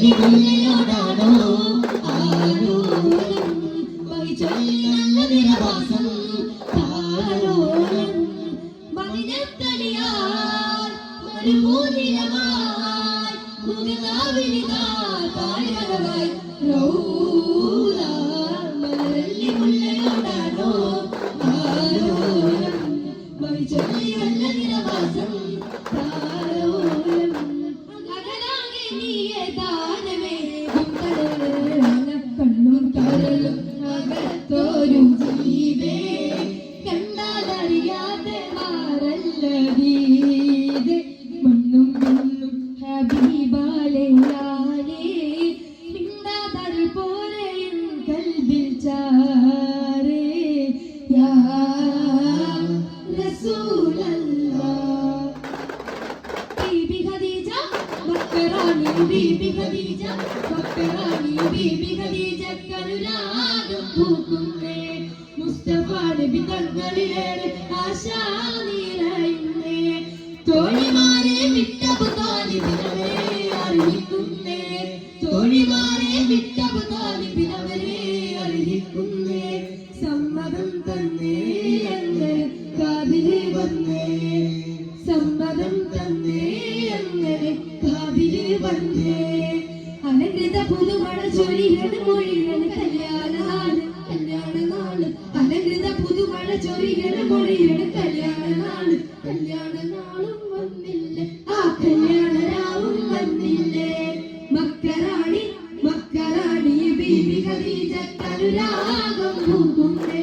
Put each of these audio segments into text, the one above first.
Jesus. അറിയിക്കുന്നേ. തോണിമാറിയ വിട്ടവ കാലിപ്പിനവരെ അറിയിക്കുന്നേ. സമ്മതം തന്നേ എന്ന് കാതിലെ വന്നേ. സമ്മതം തന്നേ എന്ന് കാതിലെ വന്നേ. അലങ്കൃത പുതുമഴ ചൊരിയാണ് മൊഴിയാണ് കല്യാണ നാട് കല്യാണ നാട് അലങ്കൃത പുതുമഴ ചൊരിയാണ് കല്യാണ നാളും വന്നില്ല. കരുരാഗം പൂകുന്നേ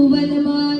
പൂവനമായി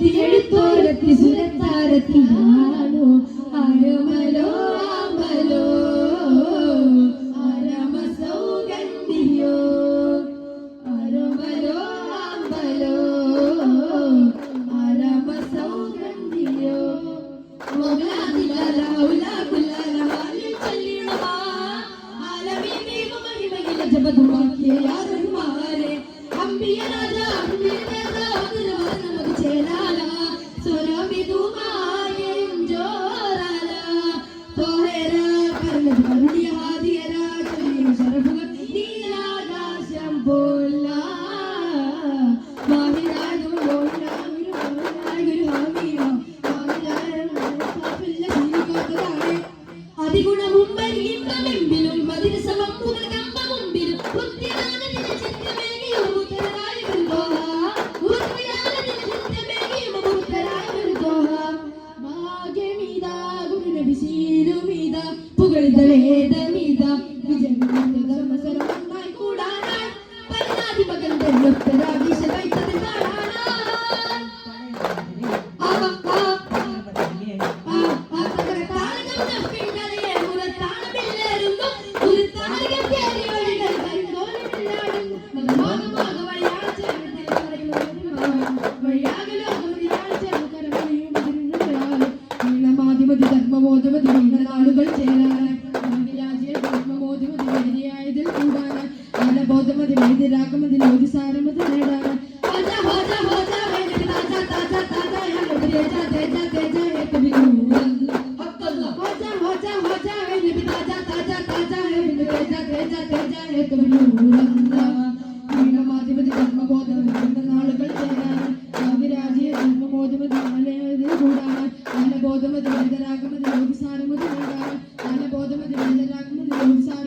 അലങ്കാരത്തിൽ എഴുത്തോരത്തി സുരത്താരത്തി ധർമ്മബോധമതി നാളുകൾ ചേരാനായി രാജ്യ ധർമ്മബോധമതി കാലബോധമതി വേദിരാഗമതി ലോകിസാരമതി നേടാനായി ഹോജ ഹോജ ഹോജ വേദി താജ താജ താജ യാ തേജ തേജ തേജ ഹേ കബി ഹക്കല്ലാ ഹോജ ഹോജ ഹോജ വേദി താജ താജ താജ ഹേ തേജ തേജ തേജ ഹേ കബി വീണമാധിപതി ധർമ്മബോധമതി വീണ നാളുകൾ ചേരാനായി കാവ്യരാജിയെ ധർമ്മബോധമതി മലയാളത്തിൽ കൂടാനായി കാലബോധമതി വേദരാഗമതി ലോകിസാരമതി നേടാനായി കാലബോധമതി വേദരാഗമതി ലോകിസാരമതി നേടാനായി